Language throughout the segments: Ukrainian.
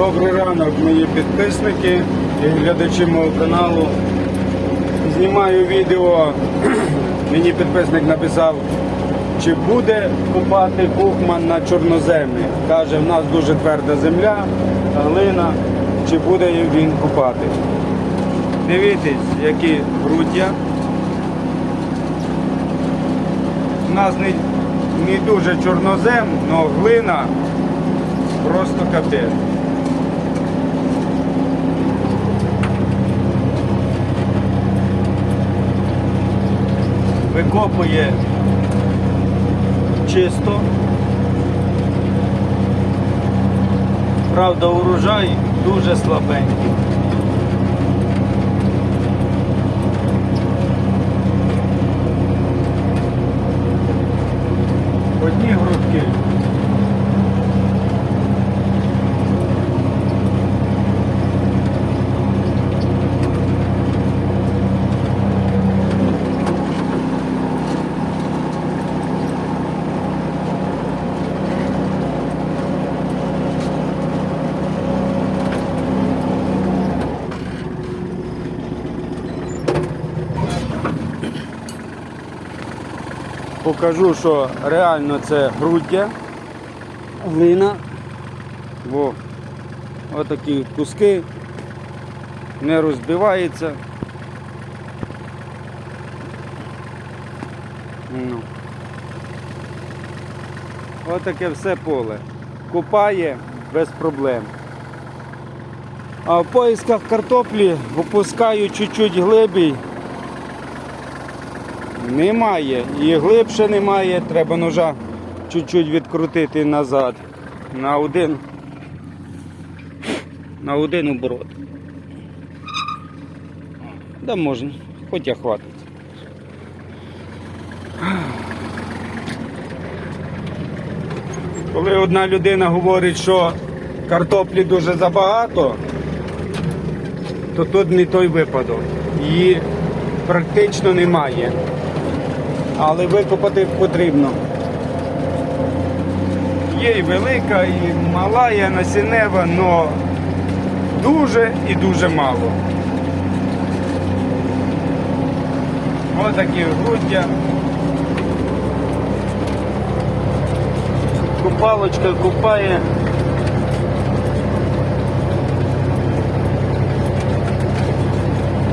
Добрий ранок, мої підписники і глядачі мого каналу. Знімаю відео. Мені підписник написав, чи буде купати Бухман на чорноземі. Каже, в нас дуже тверда земля, глина, чи буде він купати. Дивіться, які груддя. У нас не, не дуже чорнозем, але глина просто капець. Викопує чисто. Правда, урожай дуже слабенький. Одні грудки. Покажу, що реально це груддя, глина. Во. Отакі куски. Не розбивається. Ну. Отаке все поле. Купає без проблем. А в поисках картоплі випускаю чуть-чуть глибій. Немає. І глибше немає, треба ножа чуть-чуть відкрутити назад. На один. На один оборот. Да можна, хоча хватить. Коли одна людина говорить, що картоплі дуже забагато, то тут не той випадок. Її практично немає але викопати потрібно. Є і велика, і мала, і насінева, але дуже і дуже мало. Ось такі груддя. Купалочка купає.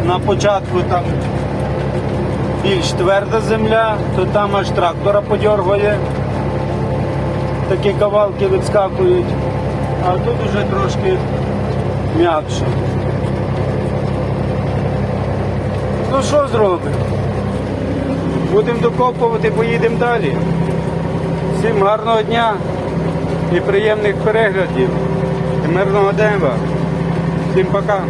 На початку там більш тверда земля, то там аж трактора подергає. Такі кавалки відскакують, а тут уже трошки м'якше. Ну що зробимо? Будемо докопувати, поїдемо далі. Всім гарного дня і приємних переглядів. І мирного неба. Всім пока.